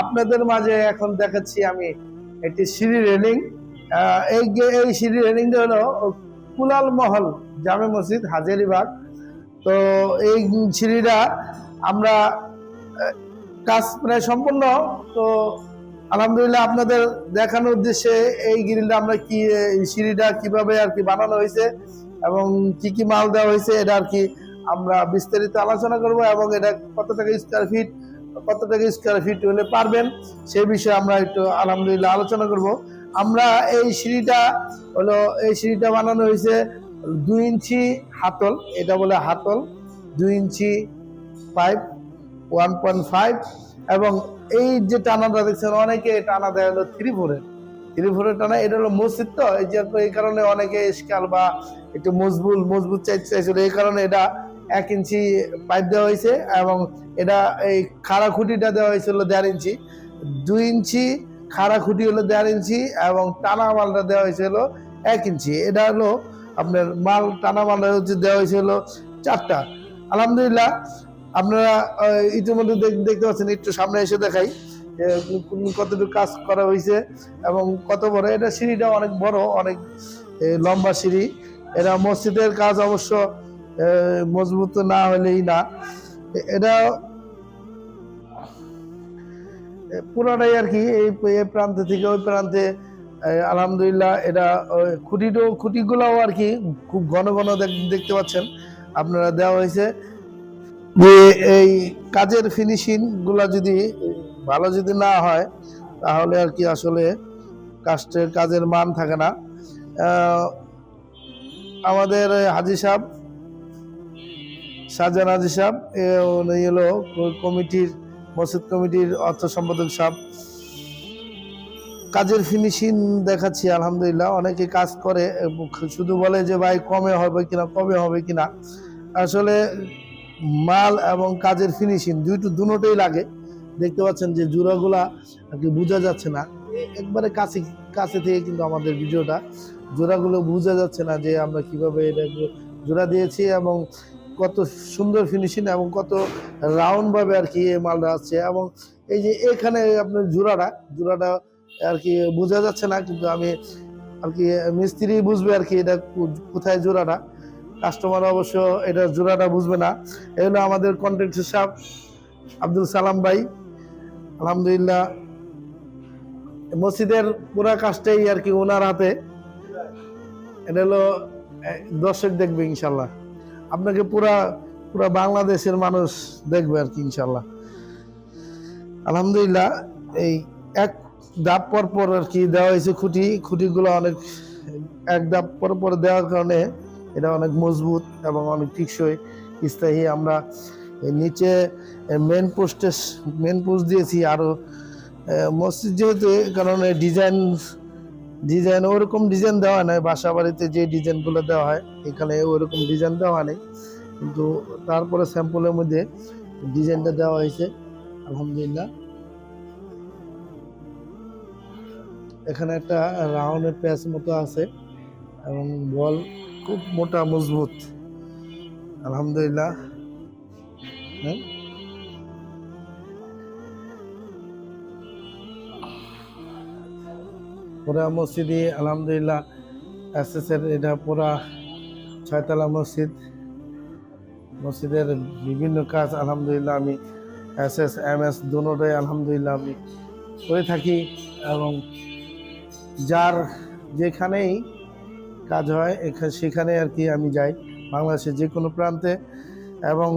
আপনাদের মাঝে এখন দেখাচ্ছি আমি একটি সিঁড়ি রেলিং এই হলো কুলাল মহল, জামে মসজিদ, হাজারিবাগ। তো এই সিঁড়িটা আমরা কাজ প্রায় সম্পূর্ণ। তো আলহামদুলিল্লাহ আপনাদের দেখানোর উদ্দেশ্যে এই গ্রিলটা আমরা কি সিঁড়িটা কীভাবে আর কি বানানো হয়েছে এবং কি কি মাল দেওয়া হয়েছে, এটা আর কি আমরা বিস্তারিত আলোচনা করব এবং এটা কত টাকা স্কোয়ার ফিট কত টাকা স্কোয়ার ফিট হলে পারবেন সেই বিষয়ে আমরা একটু আলহামদুলিল্লাহ আলোচনা করব। আমরা এই সিঁড়িটা হলো, এই সিঁড়িটা বানানো হয়েছে দুই ইঞ্চি হাতল, এটা বলে হাতল, দুই inch pipe one point five এবং এই যে টানাটা দেখছেন, অনেকে টানা দেয় হলো থ্রি ফোরের থ্রি ফোরের টানা, এটা হলো মসজিদ তো, এই যে এই কারণে অনেকে স্কাল বা একটু মজবুত মজবুত চাইতে চাইছিল, এই কারণে এটা এক ইঞ্চি পাইপ দেওয়া হয়েছে এবং এটা এই খাড়া খুঁটিটা দেওয়া হয়েছিল দেড় ইঞ্চি। দুই ইঞ্চি খাড়া খুঁটি হলো দেড় ইঞ্চি এবং টানা মালটা দেওয়া হয়েছিল এক ইঞ্চি। এটা হলো আপনার মাল, টানা মালটা হচ্ছে দেওয়া হয়েছিল চারটা। আলহামদুলিল্লাহ, আপনারা ইতিমধ্যে দেখতে পাচ্ছেন, একটু সামনে এসে দেখাই কতটুকু কাজ করা হয়েছে এবং কত বড়। এটা সিঁড়িটা অনেক বড়, অনেক লম্বা সিঁড়ি। এটা মসজিদের কাজ অবশ্য মজবুত না হলেই না। এটা পুরোটাই আর কি, এই প্রান্ত থেকে ওই প্রান্তে আলহামদুলিল্লাহ এটা খুঁটিটো, খুঁটিগুলোও আর কি খুব ঘন ঘন দেখ- দেখতে পাচ্ছেন। আপনারা দেওয়া হয়েছে যে এই কাজের ফিনিশিংগুলা যদি ভালো যদি না হয়, তাহলে আর কি আসলে কাস্টের কাজের মান থাকে না। আমাদের হাজি সাহেব শাহজাহান আজি সাহেব উনি হলো কমিটির, মসজিদ কমিটির অর্থ সম্পাদক সাহেব। কাজের ফিনিশিং দেখাচ্ছি, আলহামদুলিল্লাহ। অনেকে কাজ করে, শুধু বলে যে, ভাই, কমে হবে কিনা কমে হবে কিনা? আসলে মাল এবং কাজের ফিনিশিং দুইটো, দুটোই লাগে। দেখতে পাচ্ছেন যে, জোড়াগুলা আর কি বোঝা যাচ্ছে না। একবারে কাছে কাছে থেকে কিন্তু আমাদের ভিডিওটা, জোড়াগুলো বোঝা যাচ্ছে না যে আমরা কীভাবে এটা জোড়া দিয়েছি এবং কত সুন্দর ফিনিশিং এবং কত রাউন্ড ভাবে আর কি মালটা আসছে এবং এই যে এখানে আপনার জোড়াটা জোড়াটা আর কি বোঝা যাচ্ছে না কিন্তু আমি আর কি মিস্ত্রি বুঝবে আর কি এটা কোথায় জোড়াটা। কাস্টমার অবশ্য এটা জোড়াটা বুঝবে না। এই হলো আমাদের কন্ট্রাক্টর সাহেব আব্দুল সালাম ভাই। আলহামদুলিল্লাহ, মসজিদের পুরো কাজটাই আর কি ওনার হাতে। এটা হলো দর্শক দেখবে ইনশাল্লাহ। আপনাকে পুরা পুরা বাংলাদেশের মানুষ দেখবে আর কি ইনশাল্লাহ। আলহামদুলিল্লাহ এই এক ধাপ পর পর আর কি দেওয়া হয়েছে খুঁটি। খুঁটিগুলো অনেক এক ধাপ পর পর দেওয়ার কারণে এটা অনেক মজবুত এবং অনেক টিকসই। স্থায়ী আমরা নিচে মেন পোস্টে মেন পোস্ট দিয়েছি আরও আহ, মসজিদ যেহেতু কারণে ডিজাইন ডিজাইন ওরকম ডিজাইন দেওয়া নাই বাসা বাড়িতে যে ডিজাইনগুলো দেওয়া হয়, এখানে ওরকম ডিজাইন দেওয়া নেই। কিন্তু তারপরে স্যাম্পলের মধ্যে ডিজাইনটা দেওয়া হয়েছে, আলহামদুলিল্লাহ। এখানে একটা রাউন্ডের প্যাচ মতো আছে, এবং বল খুব মোটা, মজবুত। আলহামদুলিল্লাহ। হ্যাঁ? পুরা মসজিদে আলহামদুলিল্লাহ এসএসের এটা পুরা ছয়তলা মসজিদ। মসজিদের বিভিন্ন কাজ আলহামদুলিল্লাহ আমি এস এস এম এস দুটোটাই আলহামদুলিল্লাহ আমি করে থাকি এবং যার যেখানেই কাজ হয় সেখানে আর কি আমি যাই বাংলাদেশের যে কোনো প্রান্তে এবং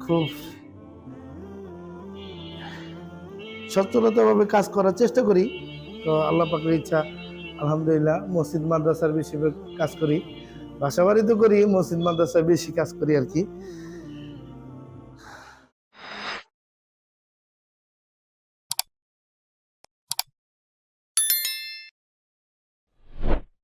খুব সচ্ছলতাভাবে কাজ করার চেষ্টা করি। তো আল্লাহ পাকের ইচ্ছা, আলহামদুলিল্লাহ, মসজিদ, মাদ্রাসার বেশি কাজ করি। বাসাবাড়ি তো করি, মসজিদ, মাদ্রাসার বেশি কাজ করি আর কি।